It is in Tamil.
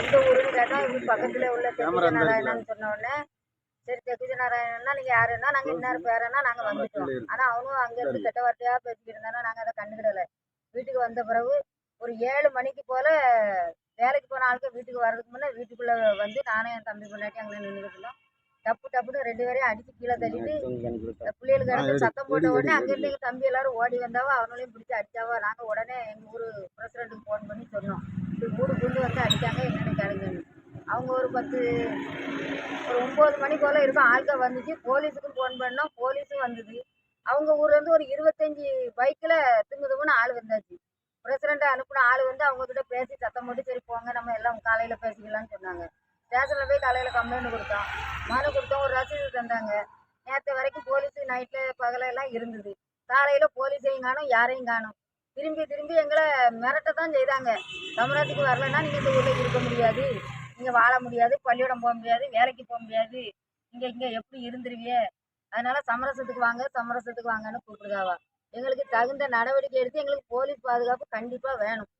எந்த ஊருன்னு கேட்டோம் இப்படி பக்கத்துல உள்ள தெற்கு நாராயணான்னு சொன்ன உடனே சரி தெற்கு நாராயணன்னா நீங்க யாருன்னா நாங்க இன்னார் பேரன்னா நாங்க வந்துட்டோம். ஆனா அவனும் அங்க இருந்து கெட்ட வார்த்தையா பேசிக்கிட்டு இருந்தானோ நாங்க அதை கண்டுக்கிடல. வீட்டுக்கு வந்த பிறகு ஒரு ஏழு மணிக்கு போல வேலைக்கு போன ஆளுக்கு வீட்டுக்கு வர்றதுக்கு முன்னே வீட்டுக்குள்ள வந்து நானும் என் தம்பி பொண்டாட்டி அங்கே இருந்தோம். டப்பு டப்புன்னு ரெண்டு பேரையும் அடிச்சு கீழே தள்ளிட்டு பிள்ளைகளுக்கு இறந்து சத்தம் போட்ட உடனே அங்கேருந்து எங்கள் தம்பி எல்லாரும் ஓடி வந்தாவோ அவங்களையும் பிடிச்சி அடிச்சாவோ? நாங்கள் உடனே எங்கள் ஊர் பிரசிடண்ட்டுக்கு ஃபோன் பண்ணி சொன்னோம். இப்படி மூணு குண்டு வந்து அடித்தாங்க அவங்க ஒரு பத்து ஒரு ஒம்பது மணி போல் இருக்கும் ஆட்கள் வந்துச்சு. போலீஸுக்கும் ஃபோன் பண்ணோம். போலீஸும் வந்தது. அவங்க ஊர்லேருந்து ஒரு இருபத்தஞ்சி பைக்கில் திங்கு திங்குன்னு ஆள் வந்தாச்சு. பிரசிடண்ட்டை அனுப்பின ஆள் வந்து அவங்கக்கிட்ட பேசி சத்தம் போட்டு சரி போங்க. நம்ம எல்லாம் காலையில் பேசிக்கலாம்னு சொன்னாங்க. ஸ்டேஷனில் போய் காலையில் கம்ப்ளைண்ட் கொடுத்தோம். மனு கொடுத்தோம். ஒரு ரசீது தந்தாங்க. நேற்று வரைக்கும் போலீஸு நைட்டில் பகலெல்லாம் இருந்தது. காலையில் போலீஸையும் காணும் யாரையும் காணும். திரும்பி திரும்பி எங்களை மிரட்ட தான் செய்தாங்க. தமிழகத்துக்கு வரலைன்னா நீங்கள் இந்த ஊரில் இருக்க முடியாது. இங்கே வாழ முடியாது பள்ளிக்கூடம் போக முடியாது வேலைக்கு போக முடியாது. இங்கே இங்கே எப்படி இருந்துருவிய? அதனால சமரசத்துக்கு வாங்க சமரசத்துக்கு வாங்கன்னு கூப்பிடுதாவா. எங்களுக்கு தகுந்த நடவடிக்கை எடுத்து எங்களுக்கு போலீஸ் பாதுகாப்பு கண்டிப்பாக வேணும்.